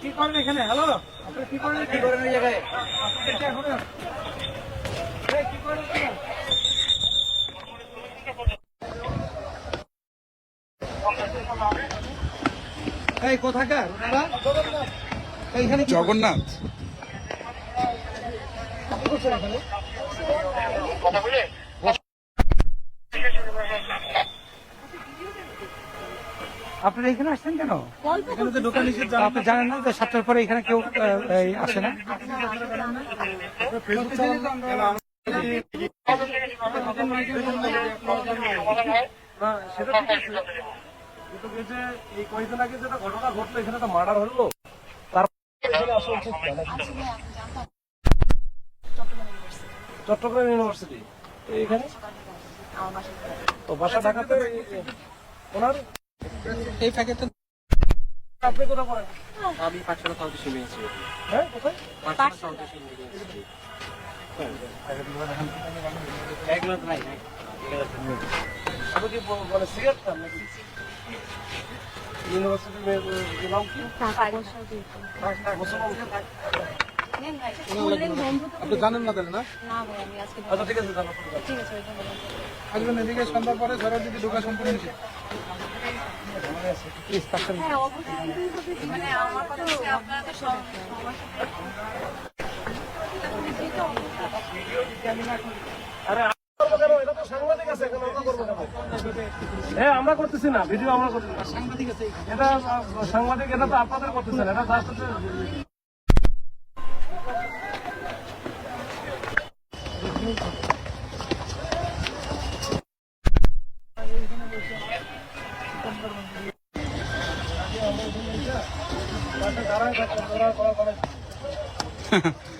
কি করেন এখানে? হ্যালো আপনি কি করেন কি করেন এই জায়গায়? কি করেন? এই কোথাকার? এইখানে জগন্নাথ? আপনারা এখানে আসছেন কেন তো আপনি জানেন না যে সাতটার পরে এখানে কেউ আসে না না, সেটা কিন্তু এই কয়েকদিন আগে যেটা ঘটনা ঘটলো এখানে একটা মার্ডার হলো? চট্টগ্রাম ইউনিভার্সিটি এখানে তো বাসা ঢাকাতে ওনার এই ফাঁকে তো আপনি কোথাও করেন? আমি পাঠশালা ফাউন্ডেশন নিয়েছি হ্যাঁ কোথায়? পাঠশালা ফাউন্ডেশন নিয়েছি এগুলো নাই আপনি কি ব- মানে সিগারেট খান নাকি? ইউনিভার্সিটির নাম কি? মুসলমান আচ্ছা এদিকে সাংবাদিক হ্যাঁ আমরা করতেছি না, ভিডিও আমরা করতেছি না। এটা সাংবাদিক, এটা তো আপনাদের করতেছেন এটা Ha ha.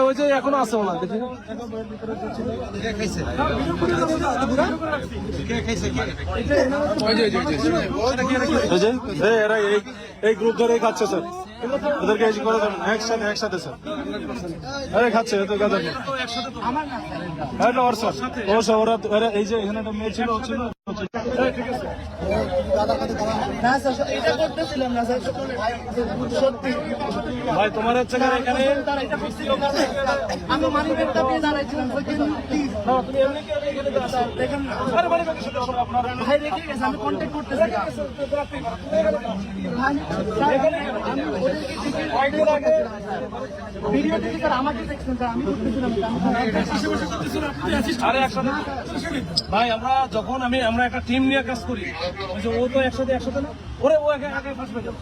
ওই যে এখনও আছে ওনার এরা এই গ্রুপ ধরে খাচ্ছে স্যার ওদেরকে এই করে দেন, একসাথে একসাথে স্যার আরে, খাচ্ছে এত গাদা। হ্যাঁ ওর স্যার ও স্যার ওরা এই যে এখানে একটা মেয়ে ছিল ছিল। ভাই তোমার হচ্ছে এখানে আমি মানি ব্যাগটা দাঁড়াইছিলাম হ্যাঁ, তুমি এমনি কি এখানে আসো? দেখেন না। আরে বাড়ি বাড়ি সাথে আসো, আপনার? ভাই আগে আমরা যখন আমি আমরা একটা টিম নিয়ে কাজ করি যে ও তো একসাথে একসাথে না? ওরে ও পেয়ে যাবে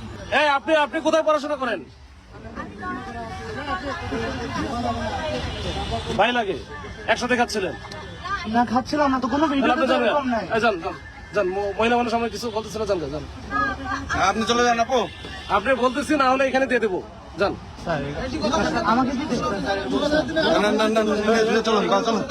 আপনি আপনি কোথায় পড়াশোনা করেন? ভাই লাগে একসাথে খাচ্ছিলেন না খাচ্ছিলাম না তো কোনো ভিডিও যান যান যান মহিলা মানুষ আমরা কিছু বলতেছে না যান যান আপনি চলে যান আপু আপনি বলতেছি না হলে এখানে দিয়ে দেবো যান আমাকে চলুন চলুন